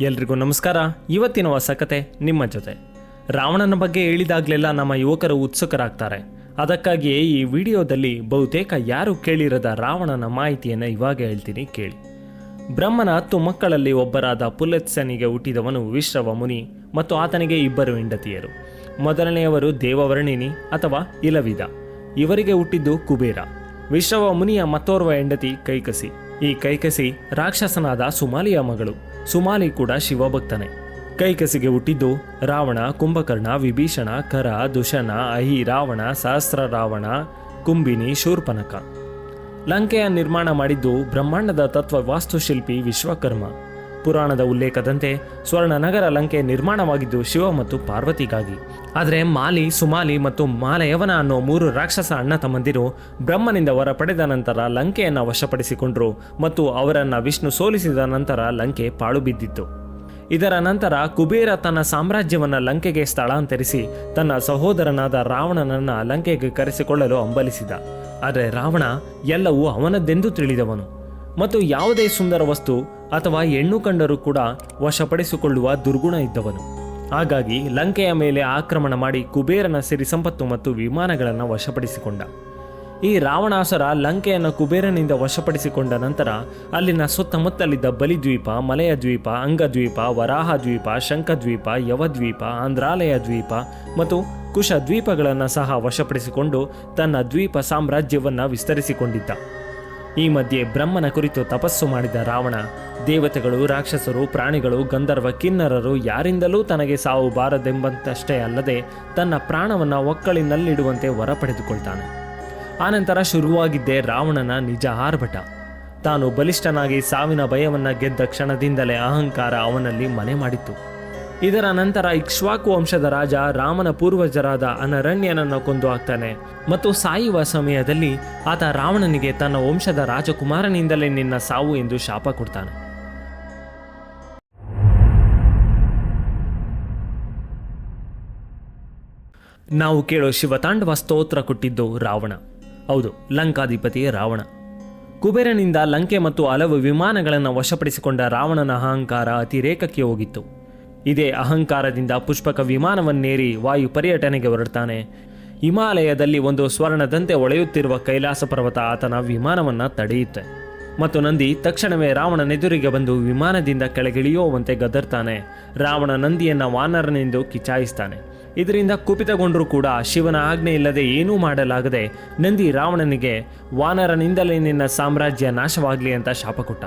ಎಲ್ರಿಗೂ ನಮಸ್ಕಾರ. ಇವತ್ತಿನ ಹೊಸ ಕತೆ ನಿಮ್ಮ ಜೊತೆ. ರಾವಣನ ಬಗ್ಗೆ ಹೇಳಿದಾಗಲೆಲ್ಲ ನಮ್ಮ ಯುವಕರು ಉತ್ಸುಕರಾಗ್ತಾರೆ. ಅದಕ್ಕಾಗಿಯೇ ಈ ವಿಡಿಯೋದಲ್ಲಿ ಬಹುತೇಕ ಯಾರು ಕೇಳಿರದ ರಾವಣನ ಮಾಹಿತಿಯನ್ನು ಇವಾಗ ಹೇಳ್ತೀನಿ ಕೇಳಿ. ಬ್ರಹ್ಮನ ಹತ್ತು ಮಕ್ಕಳಲ್ಲಿ ಒಬ್ಬರಾದ ಪುಲತ್ಸನಿಗೆ ಹುಟ್ಟಿದವನು ವಿಶ್ರವ ಮುನಿ ಮತ್ತು ಆತನಿಗೆ ಇಬ್ಬರು ಹೆಂಡತಿಯರು. ಮೊದಲನೆಯವರು ದೇವವರ್ಣಿನಿ ಅಥವಾ ಇಲವಿದ. ಇವರಿಗೆ ಹುಟ್ಟಿದ್ದು ಕುಬೇರ. ವಿಶ್ರವ ಮುನಿಯ ಮತ್ತೋರ್ವ ಹೆಂಡತಿ ಕೈಕಸಿ. ಈ ಕೈಕಸಿ ರಾಕ್ಷಸನಾದ ಸುಮಾಲಿಯ ಮಗಳು. ಸುಮಾಲಿ ಕೂಡ ಶಿವಭಕ್ತನೇ. ಕೈಕಸಿಗೆ ಹುಟ್ಟಿದ್ದು ರಾವಣ, ಕುಂಭಕರ್ಣ, ವಿಭೀಷಣ, ಕರ, ದುಶನ, ಅಹಿ, ರಾವಣ ಸಹಸ್ರ ರಾವಣ ಕುಂಬಿನಿ, ಶೂರ್ಪನಕ. ಲಂಕೆಯ ನಿರ್ಮಾಣ ಮಾಡಿದ್ದು ಬ್ರಹ್ಮಾಂಡದ ತತ್ವ ವಾಸ್ತುಶಿಲ್ಪಿ ವಿಶ್ವಕರ್ಮ. ಪುರಾಣದ ಉಲ್ಲೇಖದಂತೆ ಸ್ವರ್ಣನಗರ ಲಂಕೆ ನಿರ್ಮಾಣವಾಗಿದ್ದು ಶಿವ ಮತ್ತು ಪಾರ್ವತಿಗಾಗಿ. ಆದರೆ ಮಾಲಿ, ಸುಮಾಲಿ ಮತ್ತು ಮಾಲಯವನ ಅನ್ನೋ ಮೂರು ರಾಕ್ಷಸ ಅಣ್ಣ ತಮ್ಮಂದಿರು ಬ್ರಹ್ಮನಿಂದ ವರ ಪಡೆದ ನಂತರ ಲಂಕೆಯನ್ನು ವಶಪಡಿಸಿಕೊಂಡರು ಮತ್ತು ಅವರನ್ನು ವಿಷ್ಣು ಸೋಲಿಸಿದ ನಂತರ ಲಂಕೆ ಪಾಳು ಬಿದ್ದಿತ್ತು. ಇದರ ನಂತರ ಕುಬೇರ ತನ್ನ ಸಾಮ್ರಾಜ್ಯವನ್ನು ಲಂಕೆಗೆ ಸ್ಥಳಾಂತರಿಸಿ ತನ್ನ ಸಹೋದರನಾದ ರಾವಣನನ್ನ ಲಂಕೆಗೆ ಕರೆಸಿಕೊಳ್ಳಲು ಹಂಬಲಿಸಿದ ಆದರೆ ರಾವಣ ಎಲ್ಲವೂ ಅವನದ್ದೆಂದು ತಿಳಿದವನು. ಮತ್ತು ಯಾವುದೇ ಸುಂದರ ವಸ್ತು ಅಥವಾ ಹೆಣ್ಣು ಕಂಡರೂ ಕೂಡ ವಶಪಡಿಸಿಕೊಳ್ಳುವ ದುರ್ಗುಣ ಇದ್ದವನು. ಹಾಗಾಗಿ ಲಂಕೆಯ ಮೇಲೆ ಆಕ್ರಮಣ ಮಾಡಿ ಕುಬೇರನ ಸಿರಿ ಸಂಪತ್ತು ಮತ್ತು ವಿಮಾನಗಳನ್ನು ವಶಪಡಿಸಿಕೊಂಡ. ಈ ರಾವಣಾಸುರ ಲಂಕೆಯನ್ನು ಕುಬೇರನಿಂದ ವಶಪಡಿಸಿಕೊಂಡ ನಂತರ ಅಲ್ಲಿನ ಸುತ್ತಮುತ್ತಲಿದ್ದ ಬಲಿದ್ವೀಪ ಮಲಯ ದ್ವೀಪ ಅಂಗದ್ವೀಪ ವರಾಹ ದ್ವೀಪ ಶಂಖದ್ವೀಪ, ಯವದ್ವೀಪ ಆಂಧ್ರಾಲಯ ದ್ವೀಪ ಮತ್ತು ಕುಶ ದ್ವೀಪಗಳನ್ನು ಸಹ ವಶಪಡಿಸಿಕೊಂಡು ತನ್ನ ದ್ವೀಪ ಸಾಮ್ರಾಜ್ಯವನ್ನು ವಿಸ್ತರಿಸಿಕೊಂಡಿದ್ದ. ಈ ಮಧ್ಯೆ ಬ್ರಹ್ಮನ ಕುರಿತು ತಪಸ್ಸು ಮಾಡಿದ ರಾವಣ, ದೇವತೆಗಳು, ರಾಕ್ಷಸರು, ಪ್ರಾಣಿಗಳು, ಗಂಧರ್ವ, ಕಿನ್ನರರು ಯಾರಿಂದಲೂ ತನಗೆ ಸಾವು ಬಾರದೆಂಬಂತಷ್ಟೇ ಅಲ್ಲದೆ ತನ್ನ ಪ್ರಾಣವನ್ನು ಒಕ್ಕಳಿನಲ್ಲಿಡುವಂತೆ ವರ ಪಡೆದುಕೊಳ್ತಾನೆ ಆನಂತರ ಶುರುವಾಗಿದ್ದೇ ರಾವಣನ ನಿಜ ಆರ್ಭಟ. ತಾನು ಬಲಿಷ್ಠನಾಗಿ ಸಾವಿನ ಭಯವನ್ನು ಗೆದ್ದ ಕ್ಷಣದಿಂದಲೇ ಅಹಂಕಾರ ಅವನಲ್ಲಿ ಮನೆ ಮಾಡಿತ್ತು. ಇದರ ನಂತರ ಇಕ್ಷ್ವಾಕು ವಂಶದ ರಾಜ, ರಾಮನ ಪೂರ್ವಜರಾದ ಅನರಣ್ಯನನ್ನು ಕೊಂದು ಹಾಕ್ತಾನೆ. ಮತ್ತು ಸಾಯುವ ಸಮಯದಲ್ಲಿ ಆತ ರಾವಣನಿಗೆ ತನ್ನ ವಂಶದ ರಾಜಕುಮಾರನಿಂದಲೇ ನಿನ್ನ ಸಾವು ಎಂದು ಶಾಪ ಕೊಡ್ತಾನೆ. ನಾವು ಕೇಳೋ ಶಿವತಾಂಡವ ಸ್ತೋತ್ರ ಕೊಟ್ಟಿದ್ದು ರಾವಣ. ಹೌದು, ಲಂಕಾಧಿಪತಿ ರಾವಣ. ಕುಬೇರನಿಂದ ಲಂಕೆ ಮತ್ತು ಹಲವು ವಿಮಾನಗಳನ್ನು ವಶಪಡಿಸಿಕೊಂಡ ರಾವಣನ ಅಹಂಕಾರ ಅತಿರೇಕಕ್ಕೆ ಹೋಗಿತ್ತು. ಇದೇ ಅಹಂಕಾರದಿಂದ ಪುಷ್ಪಕ ವಿಮಾನವನ್ನೇರಿ ವಾಯು ಪರ್ಯಟನೆಗೆ ಹೊರಡ್ತಾನೆ. ಹಿಮಾಲಯದಲ್ಲಿ ಒಂದು ಸ್ವರ್ಣದಂತೆ ಒಳೆಯುತ್ತಿರುವ ಕೈಲಾಸ ಪರ್ವತ ಆತನ ವಿಮಾನವನ್ನು ತಡೆಯುತ್ತೆ. ಮತ್ತು ನಂದಿ ತಕ್ಷಣವೇ ರಾವಣನೆದುರಿಗೆ ಬಂದು ವಿಮಾನದಿಂದ ಕೆಳಗಿಳಿಯುವಂತೆ ಗದರ್ತಾನೆ. ರಾವಣ ನಂದಿಯನ್ನ ವಾನರನೆಂದು ಕಿಚಾಯಿಸ್ತಾನೆ. ಇದರಿಂದ ಕುಪಿತಗೊಂಡರೂ ಕೂಡ ಶಿವನ ಆಜ್ಞೆ ಇಲ್ಲದೆ ಏನೂ ಮಾಡಲಾಗದೆ ನಂದಿ ರಾವಣನಿಗೆ ವಾನರನಿಂದಲೇ ನಿನ್ನ ಸಾಮ್ರಾಜ್ಯ ನಾಶವಾಗಲಿ ಅಂತ ಶಾಪ ಕೊಟ್ಟ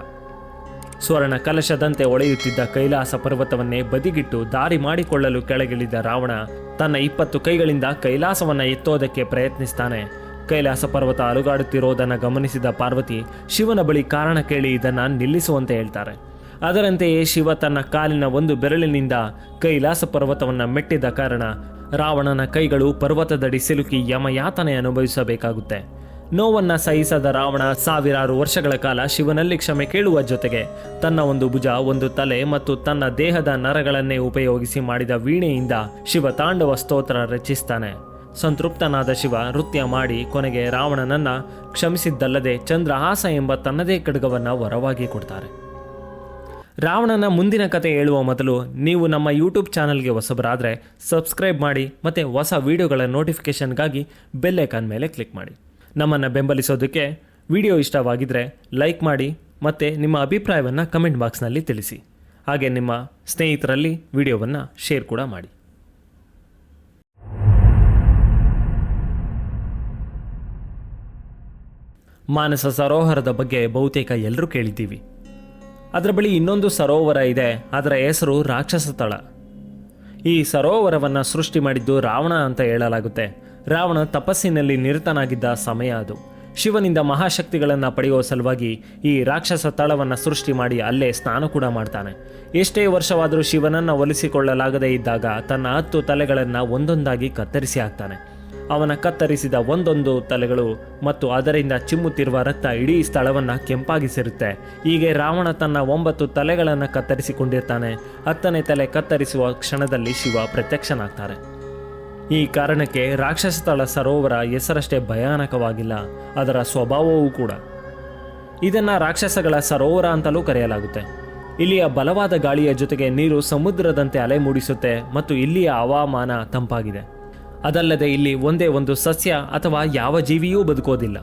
ಸ್ವರ್ಣ ಕಲಶದಂತೆ ಒಳೆಯುತ್ತಿದ್ದ ಕೈಲಾಸ ಪರ್ವತವನ್ನೇ ಬದಿಗಿಟ್ಟು ದಾರಿ ಮಾಡಿಕೊಳ್ಳಲು ಕೆಳಗಿಳಿದ ರಾವಣ ತನ್ನ ಇಪ್ಪತ್ತು ಕೈಗಳಿಂದ ಕೈಲಾಸವನ್ನು ಎತ್ತೋದಕ್ಕೆ ಪ್ರಯತ್ನಿಸ್ತಾನೆ. ಕೈಲಾಸ ಪರ್ವತ ಅಲುಗಾಡುತ್ತಿರೋದನ್ನು ಗಮನಿಸಿದ ಪಾರ್ವತಿ ಶಿವನ ಬಳಿ ಕಾರಣ ಕೇಳಿ ಇದನ್ನು ನಿಲ್ಲಿಸುವಂತೆ ಹೇಳ್ತಾರೆ. ಅದರಂತೆಯೇ ಶಿವ ತನ್ನ ಕಾಲಿನ ಒಂದು ಬೆರಳಿನಿಂದ ಕೈಲಾಸ ಪರ್ವತವನ್ನು ಮೆಟ್ಟಿದ ಕಾರಣ ರಾವಣನ ಕೈಗಳು ಪರ್ವತದಡಿ ಸಿಲುಕಿ ಯಮಯಾತನೆ ಅನುಭವಿಸಬೇಕಾಗುತ್ತೆ. ನೋವನ್ನ ಸಹಿಸದ ರಾವಣ ಸಾವಿರಾರು ವರ್ಷಗಳ ಕಾಲ ಶಿವನಲ್ಲಿ ಕ್ಷಮೆ ಕೇಳುವ ಜೊತೆಗೆ ತನ್ನ ಒಂದು ಭುಜ, ಒಂದು ತಲೆ ಮತ್ತು ತನ್ನ ದೇಹದ ನರಗಳನ್ನೇ ಉಪಯೋಗಿಸಿ ಮಾಡಿದ ವೀಣೆಯಿಂದ ಶಿವ ತಾಂಡವ ಸ್ತೋತ್ರ ರಚಿಸ್ತಾನೆ. ಸಂತೃಪ್ತನಾದ ಶಿವ ನೃತ್ಯ ಮಾಡಿ ಕೊನೆಗೆ ರಾವಣನನ್ನ ಕ್ಷಮಿಸಿದ್ದಲ್ಲದೆ ಚಂದ್ರಹಾಸ ಎಂಬ ತನ್ನದೇ ಖಡ್ಗವನ್ನ ವರವಾಗಿ ಕೊಡ್ತಾರೆ. ರಾವಣನ ಮುಂದಿನ ಕತೆ ಹೇಳುವ ಮೊದಲು ನೀವು ನಮ್ಮ ಯೂಟ್ಯೂಬ್ ಚಾನಲ್ಗೆ ಹೊಸಬರಾದರೆ ಸಬ್ಸ್ಕ್ರೈಬ್ ಮಾಡಿ ಮತ್ತು ಹೊಸ ವಿಡಿಯೋಗಳ ನೋಟಿಫಿಕೇಷನ್ಗಾಗಿ ಬೆಲ್ ಐಕಾನ್ ಮೇಲೆ ಕ್ಲಿಕ್ ಮಾಡಿ. ನಮ್ಮನ್ನು ಬೆಂಬಲಿಸೋದಕ್ಕೆ ವಿಡಿಯೋ ಇಷ್ಟವಾಗಿದ್ದರೆ ಲೈಕ್ ಮಾಡಿ ಮತ್ತು ನಿಮ್ಮ ಅಭಿಪ್ರಾಯವನ್ನು ಕಮೆಂಟ್ ಬಾಕ್ಸ್ನಲ್ಲಿ ತಿಳಿಸಿ. ಹಾಗೆ ನಿಮ್ಮ ಸ್ನೇಹಿತರಲ್ಲಿ ವಿಡಿಯೋವನ್ನು ಶೇರ್ ಕೂಡ ಮಾಡಿ. ಮಾನಸ ಸರೋವರದ ಬಗ್ಗೆ ಬಹುತೇಕ ಎಲ್ಲರೂ ಕೇಳಿದ್ದೀವಿ. ಅದರ ಬಳಿ ಇನ್ನೊಂದು ಸರೋವರ ಇದೆ, ಅದರ ಹೆಸರು ರಾಕ್ಷಸ ತಳ. ಈ ಸರೋವರವನ್ನು ಸೃಷ್ಟಿ ಮಾಡಿದ್ದು ರಾವಣ ಅಂತ ಹೇಳಲಾಗುತ್ತೆ. ರಾವಣ ತಪಸ್ಸಿನಲ್ಲಿ ನಿರತನಾಗಿದ್ದ ಸಮಯ ಅದು. ಶಿವನಿಂದ ಮಹಾಶಕ್ತಿಗಳನ್ನು ಪಡೆಯುವ ಸಲುವಾಗಿ ಈ ರಾಕ್ಷಸ ತಳವನ್ನು ಸೃಷ್ಟಿ ಮಾಡಿ ಅಲ್ಲೇ ಸ್ನಾನ ಕೂಡ ಮಾಡ್ತಾನೆ. ಎಷ್ಟೇ ವರ್ಷವಾದರೂ ಶಿವನನ್ನು ಒಲಿಸಿಕೊಳ್ಳಲಾಗದೇ ಇದ್ದಾಗ ತನ್ನ ಹತ್ತು ತಲೆಗಳನ್ನು ಒಂದೊಂದಾಗಿ ಕತ್ತರಿಸಿ ಹಾಕ್ತಾನೆ. ಅವನ ಕತ್ತರಿಸಿದ ಒಂದೊಂದು ತಲೆಗಳು ಮತ್ತು ಅದರಿಂದ ಚಿಮ್ಮುತ್ತಿರುವ ರಕ್ತ ಇಡೀ ಸ್ಥಳವನ್ನು ಕೆಂಪಾಗಿಸಿರುತ್ತೆ ಹೀಗೆ ರಾವಣ ತನ್ನ ಒಂಬತ್ತು ತಲೆಗಳನ್ನು ಕತ್ತರಿಸಿಕೊಂಡಿರ್ತಾನೆ. ಹತ್ತನೇ ತಲೆ ಕತ್ತರಿಸುವ ಕ್ಷಣದಲ್ಲಿ ಶಿವ ಪ್ರತ್ಯಕ್ಷನಾಗ್ತಾರೆ. ಈ ಕಾರಣಕ್ಕೆ ರಾಕ್ಷಸತಳ ಸರೋವರ ಹೆಸರಷ್ಟೇ ಭಯಾನಕವಾಗಿಲ್ಲ. ಅದರ ಸ್ವಭಾವವೂ ಕೂಡ. ಇದನ್ನು ರಾಕ್ಷಸಗಳ ಸರೋವರ ಅಂತಲೂ ಕರೆಯಲಾಗುತ್ತೆ. ಇಲ್ಲಿಯ ಬಲವಾದ ಗಾಳಿಯ ಜೊತೆಗೆ ನೀರು ಸಮುದ್ರದಂತೆ ಅಲೆ ಮೂಡಿಸುತ್ತೆ ಮತ್ತು ಇಲ್ಲಿಯ ಹವಾಮಾನ ತಂಪಾಗಿದೆ. ಅದಲ್ಲದೆ ಇಲ್ಲಿ ಒಂದೇ ಒಂದು ಸಸ್ಯ ಅಥವಾ ಯಾವ ಜೀವಿಯೂ ಬದುಕೋದಿಲ್ಲ.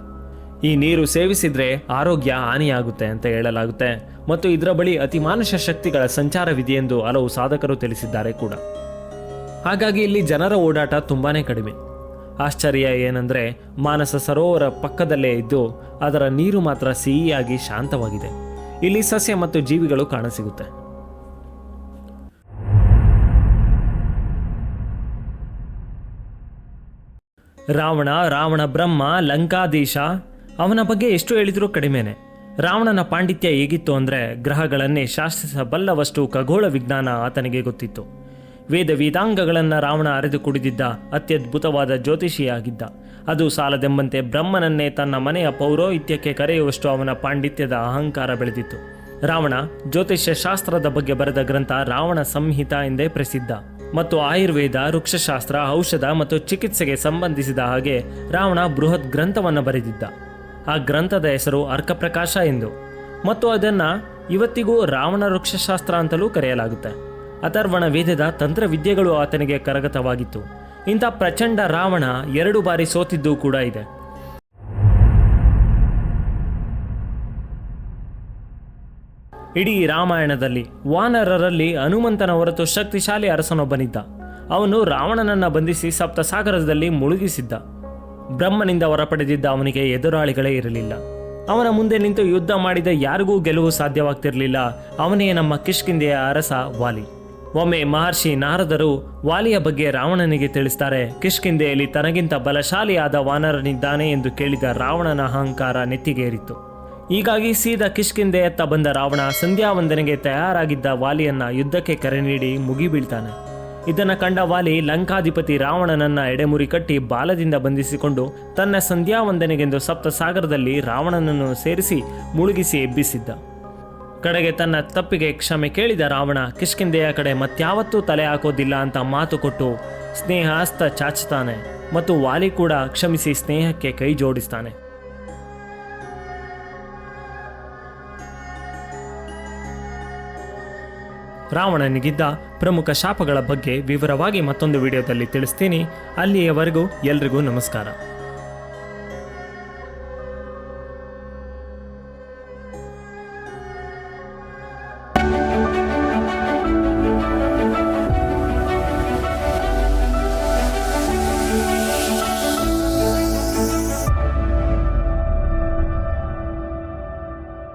ಈ ನೀರು ಸೇವಿಸಿದ್ರೆ ಆರೋಗ್ಯ ಹಾನಿಯಾಗುತ್ತೆ ಅಂತ ಹೇಳಲಾಗುತ್ತೆ ಮತ್ತು ಇದರ ಬಳಿ ಅತಿಮಾನುಷ ಶಕ್ತಿಗಳ ಸಂಚಾರವಿದೆಯೆಂದು ಹಲವು ಸಾಧಕರು ತಿಳಿಸಿದ್ದಾರೆ ಕೂಡ. ಹಾಗಾಗಿ ಇಲ್ಲಿ ಜನರ ಓಡಾಟ ತುಂಬಾನೇ ಕಡಿಮೆ. ಆಶ್ಚರ್ಯ ಏನಂದರೆ, ಮಾನಸ ಸರೋವರ ಪಕ್ಕದಲ್ಲೇ ಇದ್ದು ಅದರ ನೀರು ಮಾತ್ರ ಸಿಹಿಯಾಗಿ ಶಾಂತವಾಗಿದೆ. ಇಲ್ಲಿ ಸಸ್ಯ ಮತ್ತು ಜೀವಿಗಳು ಕಾಣಸಿಗುತ್ತೆ. ರಾವಣ ರಾವಣ ಬ್ರಹ್ಮ ಲಂಕಾದೀಶ ಅವನ ಬಗ್ಗೆ ಎಷ್ಟು ಹೇಳಿದರೂ ಕಡಿಮೆನೆ. ರಾವಣನ ಪಾಂಡಿತ್ಯ ಹೇಗಿತ್ತು ಅಂದರೆ, ಗ್ರಹಗಳನ್ನೇ ಶಾಸ್ತ್ರಿಸಬಲ್ಲವಷ್ಟು ಖಗೋಳ ವಿಜ್ಞಾನ ಆತನಿಗೆ ಗೊತ್ತಿತ್ತು. ವೇದ ವೇದಾಂಗಗಳನ್ನು ರಾವಣ ಅರೆದು ಕುಡಿದಿದ್ದ ಅತ್ಯದ್ಭುತವಾದ ಜ್ಯೋತಿಷಿಯಾಗಿದ್ದ. ಅದು ಸಾಲದೆಂಬಂತೆ ಬ್ರಹ್ಮನನ್ನೇ ತನ್ನ ಮನೆಯ ಪೌರೋಹಿತ್ಯಕ್ಕೆ ಕರೆಯುವಷ್ಟು ಅವನ ಪಾಂಡಿತ್ಯದ ಅಹಂಕಾರ ಬೆಳೆದಿತ್ತು. ರಾವಣ ಜ್ಯೋತಿಷ್ಯ ಶಾಸ್ತ್ರದ ಬಗ್ಗೆ ಬರೆದ ಗ್ರಂಥ ರಾವಣ ಸಂಹಿತ ಎಂದೇ ಪ್ರಸಿದ್ಧ. ಮತ್ತು ಆಯುರ್ವೇದ, ವೃಕ್ಷಶಾಸ್ತ್ರ, ಔಷಧ ಮತ್ತು ಚಿಕಿತ್ಸೆಗೆ ಸಂಬಂಧಿಸಿದ ಹಾಗೆ ರಾವಣ ಬೃಹತ್ ಗ್ರಂಥವನ್ನು ಬರೆದಿದ್ದ. ಆ ಗ್ರಂಥದ ಹೆಸರು ಅರ್ಕಪ್ರಕಾಶ ಎಂದು. ಮತ್ತು ಅದನ್ನು ಇವತ್ತಿಗೂ ರಾವಣ ವೃಕ್ಷಶಾಸ್ತ್ರ ಅಂತಲೂ ಕರೆಯಲಾಗುತ್ತೆ. ಅಥರ್ವಣ ವೇದದ ತಂತ್ರವಿದ್ಯೆಗಳು ಆತನಿಗೆ ಕರಗತವಾಗಿತ್ತು. ಇಂಥ ಪ್ರಚಂಡ ರಾವಣ ಎರಡು ಬಾರಿ ಸೋತಿದ್ದೂ ಕೂಡ ಇದೆ. ಇಡೀ ರಾಮಾಯಣದಲ್ಲಿ ವಾನರರಲ್ಲಿ ಹನುಮಂತನ ಹೊರತು ಶಕ್ತಿಶಾಲಿ ಅರಸನೊಬ್ಬನಿದ್ದ. ಅವನು ರಾವಣನನ್ನ ಬಂಧಿಸಿ ಸಪ್ತಸಾಗರದಲ್ಲಿ ಮುಳುಗಿಸಿದ್ದ. ಬ್ರಹ್ಮನಿಂದ ಹೊರಪಡೆದಿದ್ದ ಅವನಿಗೆ ಎದುರಾಳಿಗಳೇ ಇರಲಿಲ್ಲ. ಅವನ ಮುಂದೆ ನಿಂತು ಯುದ್ಧ ಮಾಡಿದ ಯಾರಿಗೂ ಗೆಲುವು ಸಾಧ್ಯವಾಗ್ತಿರಲಿಲ್ಲ. ಅವನೇ ನಮ್ಮ ಕಿಷ್ಕಿಂದೆಯ ಅರಸ ವಾಲಿ. ಒಮ್ಮೆ ಮಹರ್ಷಿ ನಾರದರು ವಾಲಿಯ ಬಗ್ಗೆ ರಾವಣನಿಗೆ ತಿಳಿಸ್ತಾರೆ ಕಿಷ್ಕಿಂದೆಯಲ್ಲಿ ತನಗಿಂತ ಬಲಶಾಲಿಯಾದ ವಾನರನಿದ್ದಾನೆ ಎಂದು ಕೇಳಿದ ರಾವಣನ ಅಹಂಕಾರ ನೆತ್ತಿಗೇರಿತ್ತು ಹೀಗಾಗಿ ಸೀದಾ ಕಿಷ್ಕಿಂದೆಯತ್ತ ಬಂದ ರಾವಣ ಸಂಧ್ಯಾ ವಂದನೆಗೆ ತಯಾರಾಗಿದ್ದ ವಾಲಿಯನ್ನ ಯುದ್ಧಕ್ಕೆ ಕರೆ ನೀಡಿ ಮುಗಿಬೀಳ್ತಾನೆ. ಇದನ್ನು ಕಂಡ ವಾಲಿ ಲಂಕಾಧಿಪತಿ ರಾವಣನನ್ನ ಎಡೆಮುರಿ ಕಟ್ಟಿ ಬಾಲದಿಂದ ಬಂಧಿಸಿಕೊಂಡು ತನ್ನ ಸಂಧ್ಯಾವಂದನೆಗೆಂದು ಸಪ್ತಸಾಗರದಲ್ಲಿ ಸಪ್ತ ರಾವಣನನ್ನು ಸೇರಿಸಿ ಮುಳುಗಿಸಿ ಎಬ್ಬಿಸಿದ್ದ. ಕಡೆಗೆ ತನ್ನ ತಪ್ಪಿಗೆ ಕ್ಷಮೆ ಕೇಳಿದ ರಾವಣ ಕಿಷ್ಕಿಂದೆಯ ಕಡೆ ಮತ್ಯಾವತ್ತೂ ತಲೆ ಹಾಕೋದಿಲ್ಲ ಅಂತ ಮಾತು ಕೊಟ್ಟು ಸ್ನೇಹಾಸ್ತ ಚಾಚ್ತಾನೆ ಮತ್ತು ವಾಲಿ ಕೂಡ ಕ್ಷಮಿಸಿ ಸ್ನೇಹಕ್ಕೆ ಕೈ ಜೋಡಿಸ್ತಾನೆ. ರಾವಣನಿಗಿದ್ದ ಪ್ರಮುಖ ಶಾಪಗಳ ಬಗ್ಗೆ ವಿವರವಾಗಿ ಮತ್ತೊಂದು ವಿಡಿಯೋದಲ್ಲಿ ತಿಳಿಸ್ತೀನಿ. ಅಲ್ಲಿಯವರೆಗೂ ಎಲ್ರಿಗೂ ನಮಸ್ಕಾರ.